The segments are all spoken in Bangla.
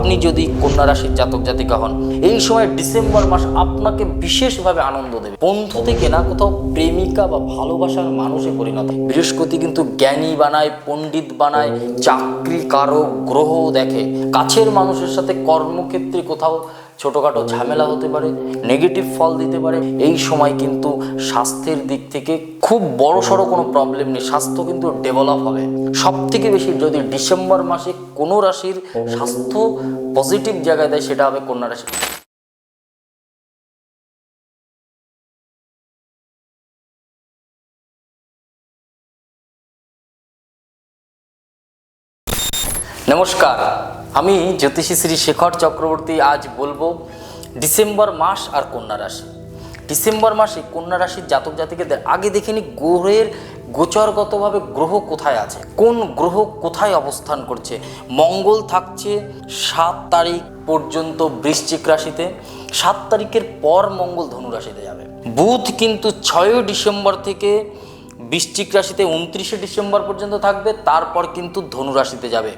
আপনি যদি কন্যা রাশির জাতক জাতিকা হন, এই সময় ডিসেম্বর মাস আপনাকে বিশেষভাবে আনন্দ দেবে। বন্ধু থেকে না কোথাও প্রেমিকা বা ভালোবাসার মানুষে পরিণত বৃহস্পতি কিন্তু জ্ঞানী বানায়, পণ্ডিত বানায়, চাকরি কারও গ্রহ দেখে। কাছের মানুষের সাথে কর্মক্ষেত্রে কোথাও ছোটোখাটো ঝামেলা হতে পারে নেগেটিভ ফল দিতে পারে, এই সময় কিন্তু স্বাস্থ্যের দিক থেকে খুব বড় সড়ো কোনো প্রবলেম নেই, স্বাস্থ্য কিন্তু ডেভেলপ হবে। সব থেকে বেশি যদি ডিসেম্বর মাসে কোনো রাশির স্বাস্থ্য পজিটিভ জায়গায় দেয়, সেটা হবে কন্যা রাশি। নমস্কার। আমি জ্যোতিষী শ্রী শেখর চক্রবর্তী আজ বলব ডিসেম্বর মাস আর কন্যা রাশি। ডিসেম্বর মাসে কন্যা রাশির জাতক জাতিকেদের আগে দেখে নি গ্রহের গোচরগতভাবে গ্রহ কোথায় আছে, কোন গ্রহ কোথায় অবস্থান করছে, মঙ্গল থাকছে সাত তারিখ পর্যন্ত বৃশ্চিক রাশিতে, সাত তারিখের পর মঙ্গল ধনু রাশিতে যাবে। বুধ কিন্তু ছয়ই ডিসেম্বর থেকে বৃশ্চিক রাশিতে উনত্রিশে ডিসেম্বর পর্যন্ত থাকবে, তারপর কিন্তু ধনুরাশিতে যাবে।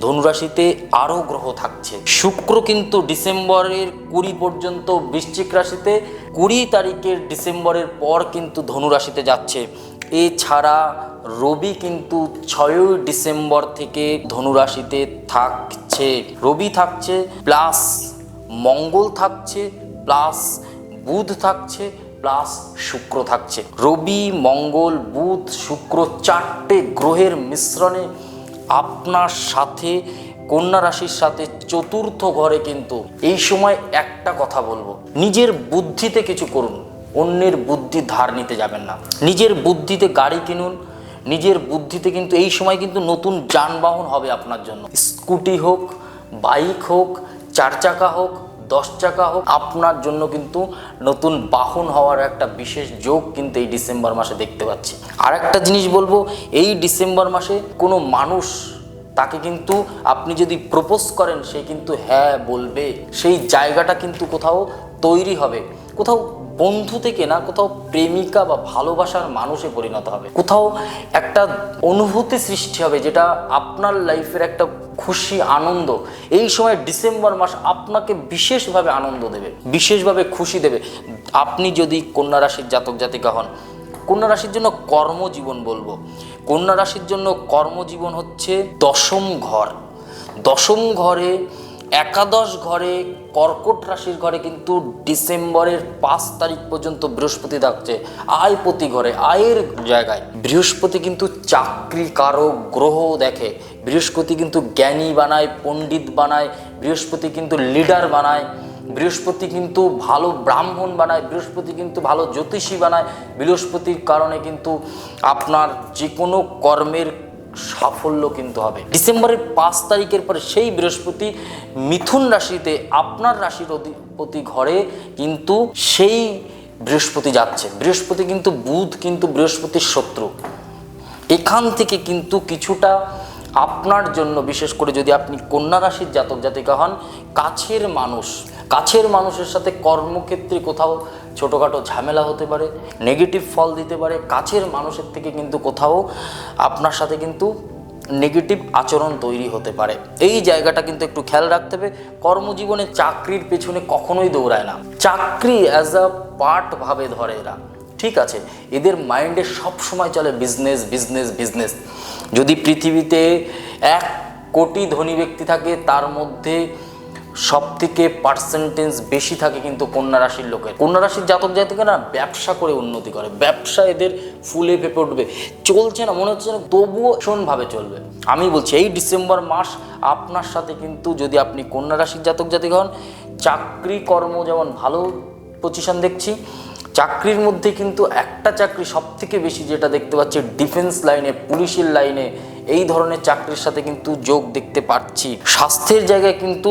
ধনুরাশিতে আরও গ্রহ থাকছে। শুক্র কিন্তু ডিসেম্বরের কুড়ি পর্যন্ত, বৃশ্চিক রাশিতে কুড়ি তারিখের ডিসেম্বরের পর কিন্তু ধনুরাশিতে যাচ্ছে। এছাড়া রবি কিন্তু ছয়ই ডিসেম্বর থেকে ধনুরাশিতে থাকছে। রবি থাকছে, প্লাস মঙ্গল থাকছে, প্লাস বুধ থাকছে প্লাস শুক্র থাকছে। রবি, মঙ্গল, বুধ, শুক্র চারটে গ্রহের মিশ্রণে আপনার সাথে, কন্যা রাশির সাথে চতুর্থ ঘরে কিন্তু এই সময় একটা কথা বলব। নিজের বুদ্ধিতে কিছু করুন, অন্যের বুদ্ধি ধার নিতে যাবেন না। নিজের বুদ্ধিতে গাড়ি কিনুন, নিজের বুদ্ধিতে কিন্তু এই সময় কিন্তু নতুন যানবাহন হবে আপনার জন্য। স্কুটি হোক, বাইক হোক চার চাকা হোক দশ চাকা হোক, আপনার জন্য কিন্তু নতুন বাহন হওয়ার একটা বিশেষ যোগ কিন্তু এই ডিসেম্বর মাসে দেখতে পাচ্ছি। আর একটা জিনিস বলব, এই ডিসেম্বর মাসে কোনো মানুষ তাকে কিন্তু আপনি যদি প্রপোজ করেন, সে কিন্তু হ্যাঁ বলবে। সেই জায়গাটা কিন্তু কোথাও তৈরি হবে। কোথাও বন্ধু থেকে না কোথাও প্রেমিকা বা ভালোবাসার মানুষে পরিণত হবে। কোথাও একটা অনুভূতি সৃষ্টি হবে যেটা আপনার লাইফের একটা খুশি আনন্দ। এই সময় ডিসেম্বর মাস আপনাকে বিশেষভাবে আনন্দ দেবে, বিশেষভাবে খুশি দেবে। আপনি যদি কন্যা রাশির জাতক জাতিকা হন, কন্যা রাশির জন্য কর্মজীবন বলব। কন্যা রাশির জন্য কর্মজীবন হচ্ছে দশম ঘর। দশম ঘরে একাদশ ঘরে কর্কট রাশির ঘরে কিন্তু ডিসেম্বরের পাঁচ তারিখ পর্যন্ত বৃহস্পতি থাকছে। আয় প্রতি ঘরে, আয়ের জায়গায়। বৃহস্পতি কিন্তু চাকরি কারও গ্রহ দেখে। বৃহস্পতি কিন্তু জ্ঞানী বানায়, পণ্ডিত বানায়। বৃহস্পতি কিন্তু লিডার বানায়। বৃহস্পতি কিন্তু ভালো ব্রাহ্মণ বানায়। বৃহস্পতি কিন্তু ভালো জ্যোতিষী বানায়। বৃহস্পতির কারণে কিন্তু আপনার যে কোনো কর্মের সাফল্য কিন্তু হবে। ডিসেম্বরের পাঁচ তারিখের পরে সেই বৃহস্পতি মিথুন রাশিতে আপনার রাশির অধিপতি ঘরে কিন্তু সেই বৃহস্পতি যাচ্ছে। বৃহস্পতি কিন্তু বুধ, কিন্তু বৃহস্পতির শত্রু। এখান থেকে কিন্তু কিছুটা আপনার জন্য, বিশেষ করে যদি আপনি কন্যা রাশির জাতক জাতিকা হন, কাছের মানুষ কাছের মানুষের সাথে কর্মক্ষেত্রে কোথাও ছোটোখাটো ঝামেলা হতে পারে নেগেটিভ ফল দিতে পারে, কাছের মানুষের থেকে কিন্তু কোথাও আপনার সাথে কিন্তু নেগেটিভ আচরণ তৈরি হতে পারে। এই জায়গাটা কিন্তু একটু খেয়াল রাখতে হবে, কর্মজীবনে চাকরির পেছনে কখনোই দৌড়ায় না। চাকরি অ্যাজ আ পার্ট ভাবে ধরে এরা। ঠিক আছে, এদের মাইন্ডে সব সময় চলে বিজনেস বিজনেস বিজনেস যদি পৃথিবীতে এক কোটি ধনী ব্যক্তি থাকে, তার মধ্যে সব থেকে পার্সেন্টেজ বেশি থাকে কিন্তু কন্যা রাশির লোকের। কন্যা রাশির জাতক জাতিকারা ব্যবসা করে উন্নতি করে। ব্যবসা এদের ফুলে পেঁপে উঠবে। চলছে না, মনে হচ্ছে না তবুও ভীষণভাবে চলবে। আমি বলছি, এই ডিসেম্বর মাস আপনার সাথে কিন্তু যদি আপনি কন্যা রাশির জাতক জাতিকা হন, চাকরি কর্ম যেমন ভালো পজিশন দেখছি, চাকরির মধ্যে কিন্তু একটা চাকরি সব থেকে বেশি যেটা দেখতে পাচ্ছি ডিফেন্স লাইনে পুলিশের লাইনে এই ধরনের চাকরির সাথে কিন্তু যোগ দেখতে পাচ্ছি স্বাস্থ্যের জায়গায় কিন্তু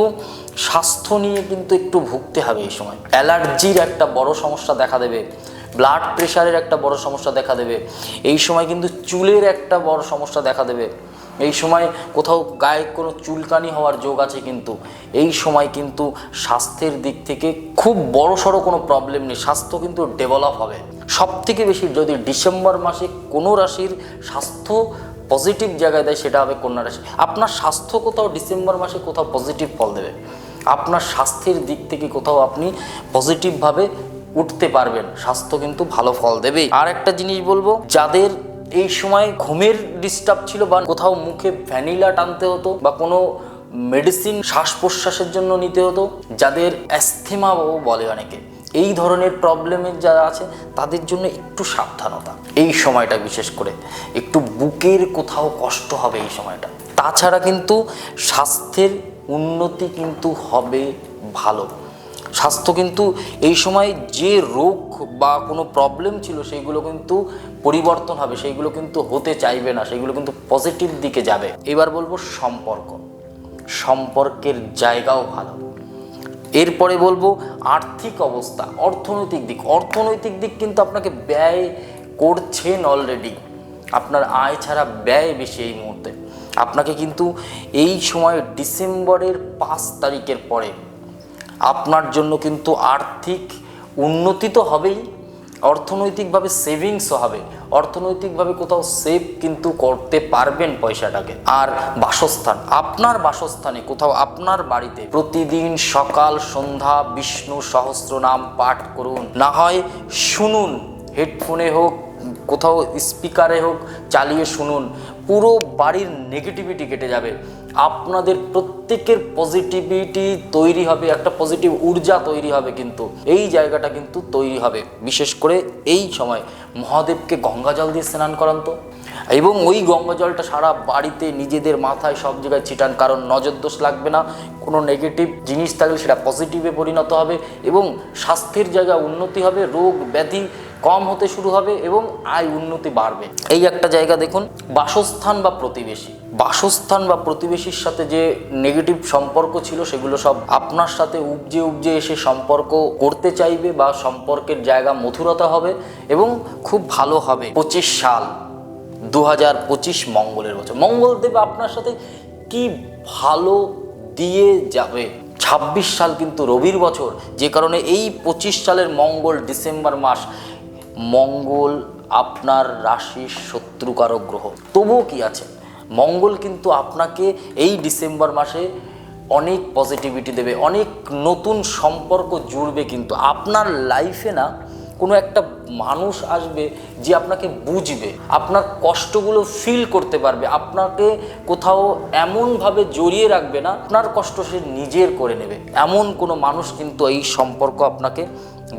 স্বাস্থ্য নিয়ে কিন্তু একটু ভুগতে হবে এই সময়। অ্যালার্জির একটা বড় সমস্যা দেখা দেবে, ব্লাড প্রেশারের একটা বড় সমস্যা দেখা দেবে, এই সময় কিন্তু চুলের একটা বড় সমস্যা দেখা দেবে, এই সময় কোথাও গায়ে কোনো চুলকানি হওয়ার যোগ আছে কিন্তু, এই সময় কিন্তু স্বাস্থ্যের দিক থেকে খুব বড় সড়ো কোনো প্রবলেম নেই, স্বাস্থ্য কিন্তু ডেভেলপ হবে। সব থেকে বেশি যদি ডিসেম্বর মাসে কোনো রাশির স্বাস্থ্য পজিটিভ জায়গায় দেয়, সেটা হবে কন্যা রাশি। আপনার স্বাস্থ্য কোথাও ডিসেম্বর মাসে কোথাও পজিটিভ ফল দেবে। আপনার স্বাস্থ্যের দিক থেকে কোথাও আপনি পজিটিভভাবে উঠতে পারবেন। স্বাস্থ্য কিন্তু ভালো ফল দেবেই আর একটা জিনিস বলব, যাদের এই সময় ঘুমের ডিস্টার্ব ছিল বা কোথাও মুখে ভ্যানিলা টানতে হতো বা কোনো মেডিসিন শ্বাস প্রশ্বাসের জন্য নিতে হতো, যাদের অ্যাস্থেমাও বলে অনেকে। এই ধরনের প্রবলেমের যারা আছে, তাদের জন্য একটু সাবধানতা। এই সময়টা বিশেষ করে, একটু বুকের কোথাও কষ্ট হবে এই সময়টা। তাছাড়া কিন্তু স্বাস্থ্যের উন্নতি কিন্তু হবে ভালো। স্বাস্থ্য কিন্তু এই সময় যে রোগ বা কোনো প্রবলেম ছিল, সেইগুলো কিন্তু পরিবর্তন হবে, সেইগুলো কিন্তু হতে চাইবে না সেগুলো কিন্তু পজিটিভ দিকে যাবে। এবার বলব সম্পর্ক। সম্পর্কের জায়গাও ভালো। এরপরে বলব আর্থিক অবস্থা, অর্থনৈতিক দিক। অর্থনৈতিক দিক কিন্তু আপনাকে ব্যয় করছেন অলরেডি আপনার আয় ছাড়া ব্যয় বেশি এই মুহূর্তে। আপনাকে কিন্তু এই সময় ডিসেম্বরের পাঁচ তারিখের পরে আপনার জন্য কিন্তু আর্থিক উন্নতি তো হবেই, অর্থনৈতিকভাবে সেভিংসও হবে, অর্থনৈতিকভাবে কোথাও সেভ কিন্তু করতে পারবেন পয়সাটাকে। আর বাসস্থান, আপনার বাসস্থানে কোথাও আপনার বাড়িতে প্রতিদিন সকাল, সন্ধ্যা, বিষ্ণু সহস্র নাম পাঠ করুন। না হয় শুনুন, হেডফোনে হোক, কোথাও স্পিকারে হোক, চালিয়ে শুনুন। পুরো বাড়ির নেগেটিভিটি কেটে যাবে। আপনাদের প্রত্যেকের পজিটিভিটি তৈরি হবে, একটা পজিটিভ ঊর্জা তৈরি হবে কিন্তু। এই জায়গাটা কিন্তু তৈরি হবে। বিশেষ করে এই সময় মহাদেবকে গঙ্গা জল দিয়ে স্নান করান তো। এবং ওই গঙ্গা জলটা সারা বাড়িতে নিজেদের মাথায় সব জায়গায় ছিটান, কারণ নজর দোষ লাগবে না। কোনো নেগেটিভ জিনিস থাকলে সেটা পজিটিভে পরিণত হবে এবং স্বাস্থ্যের জায়গা উন্নতি হবে, রোগ ব্যাধি কম হতে শুরু হবে এবং আয় উন্নতি বাড়বে। এই একটা জায়গা দেখুন, বাসস্থান বা প্রতিবেশী। বাসস্থান বা প্রতিবেশীর সাথে যে নেগেটিভ সম্পর্ক ছিল, সেগুলো সব আপনার সাথে উপজে উপজে এসে সম্পর্ক করতে চাইবে বা সম্পর্কের জায়গা মধুরতা হবে এবং খুব ভালো হবে। পঁচিশ সাল দু হাজার পঁচিশ মঙ্গলের বছর। মঙ্গল দেব আপনার সাথে কি ভালো দিয়ে যাবে? ছাব্বিশ সাল কিন্তু রবির বছর, যে কারণে এই পঁচিশ সালের মঙ্গল ডিসেম্বর মাস মঙ্গল আপনার রাশির শত্রুকারক গ্রহ। তবুও কি আছে? মঙ্গল কিন্তু আপনাকে এই ডিসেম্বর মাসে অনেক পজিটিভিটি দেবে, অনেক নতুন সম্পর্ক জুড়বে কিন্তু। আপনার লাইফে না কোনো একটা মানুষ আসবে যে আপনাকে বুঝবে, আপনার কষ্টগুলো ফিল করতে পারবে, আপনাকে কোথাও এমনভাবে জড়িয়ে রাখবে না, আপনার কষ্ট সে নিজের করে নেবে। এমন কোনো মানুষ কিন্তু এই সম্পর্ক আপনাকে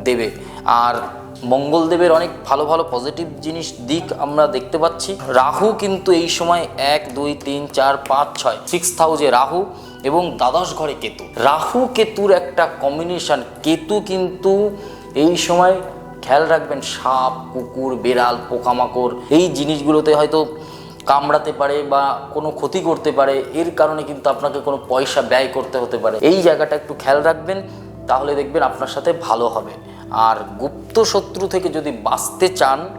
দেবে। আর মঙ্গলদেবের অনেক ভালো ভালো পজিটিভ জিনিস দিক আমরা দেখতে পাচ্ছি। রাহু কিন্তু এই সময় এক, দুই, তিন, চার, পাঁচ, ছয় সিক্স হাউজে রাহু এবং দ্বাদশ ঘরে কেতু। রাহু কেতুর একটা কম্বিনেশন কেতু কিন্তু এই সময় খেয়াল রাখবেন, সাপ, কুকুর, বেড়াল, পোকামাকড়, এই জিনিসগুলোতে হয়তো কামড়াতে পারে বা কোনো ক্ষতি করতে পারে, এর কারণে কিন্তু আপনাকে কোনো পয়সা ব্যয় করতে হতে পারে। এই জায়গাটা একটু খেয়াল রাখবেন, তাহলে দেখবেন আপনার সাথে ভালো হবে। আর গুপ্ত শত্রু থেকে যদি বাঁচতে চান,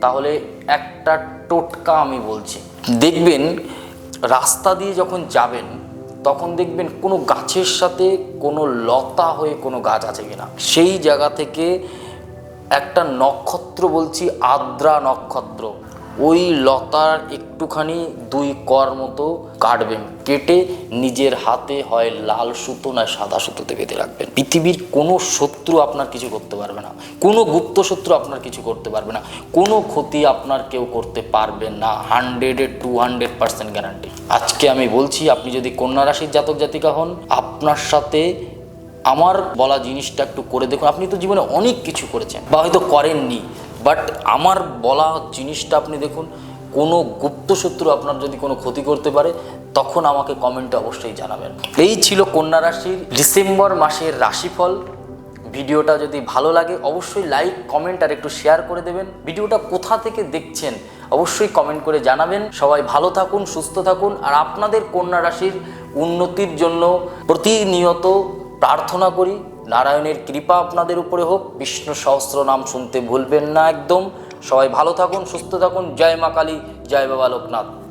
তাহলে একটা টোটকা আমি বলছি। দেখবেন, রাস্তা দিয়ে যখন যাবেন, তখন দেখবেন কোনো গাছের সাথে কোনো লতা হয়ে কোনো গাছ আছে কিনা। সেই জায়গা থেকে একটা নক্ষত্র বলছি, আদ্রা নক্ষত্র। ওই লতার একটুখানি দুই কর মতো কাটবেন। কেটে নিজের হাতে হয় লাল সুতো না সাদা সুতোতে বেঁধে রাখবেন। পৃথিবীর কোনো শত্রু আপনার কিছু করতে পারবে না। কোনো গুপ্ত শত্রু আপনার কিছু করতে পারবে না। কোনো ক্ষতি আপনার কেউ করতে পারবে না। হান্ড্রেডে টু হান্ড্রেড পার্সেন্ট গ্যারান্টি। আজকে আমি বলছি, আপনি যদি কন্যা রাশির জাতক জাতিকা হন, আপনার সাথে আমার বলা জিনিসটা একটু করে দেখুন। আপনি তো জীবনে অনেক কিছু করেছেন, বা হয়তো করেননি। বাট আমার বলা জিনিসটা আপনি দেখুন, কোনো গুপ্ত শত্রু আপনার যদি কোনো ক্ষতি করতে পারে, তখন আমাকে কমেন্টে অবশ্যই জানাবেন। এই ছিল কন্যা রাশির ডিসেম্বর মাসের রাশিফল। ভিডিওটা যদি ভালো লাগে, অবশ্যই লাইক কমেন্ট আর একটু শেয়ার করে দেবেন। ভিডিওটা কোথা থেকে দেখছেন, অবশ্যই কমেন্ট করে জানাবেন। সবাই ভালো থাকুন, সুস্থ থাকুন, আর আপনাদের কন্যা রাশির উন্নতির জন্য প্রতিনিয়ত প্রার্থনা করি। নারায়ণের কৃপা আপনাদের উপরে হোক। বিষ্ণু সহস্র নাম শুনতে ভুলবেন না একদম। সবাই ভালো থাকুন, সুস্থ থাকুন। জয় মা কালী, জয় বাবা লোকনাথ।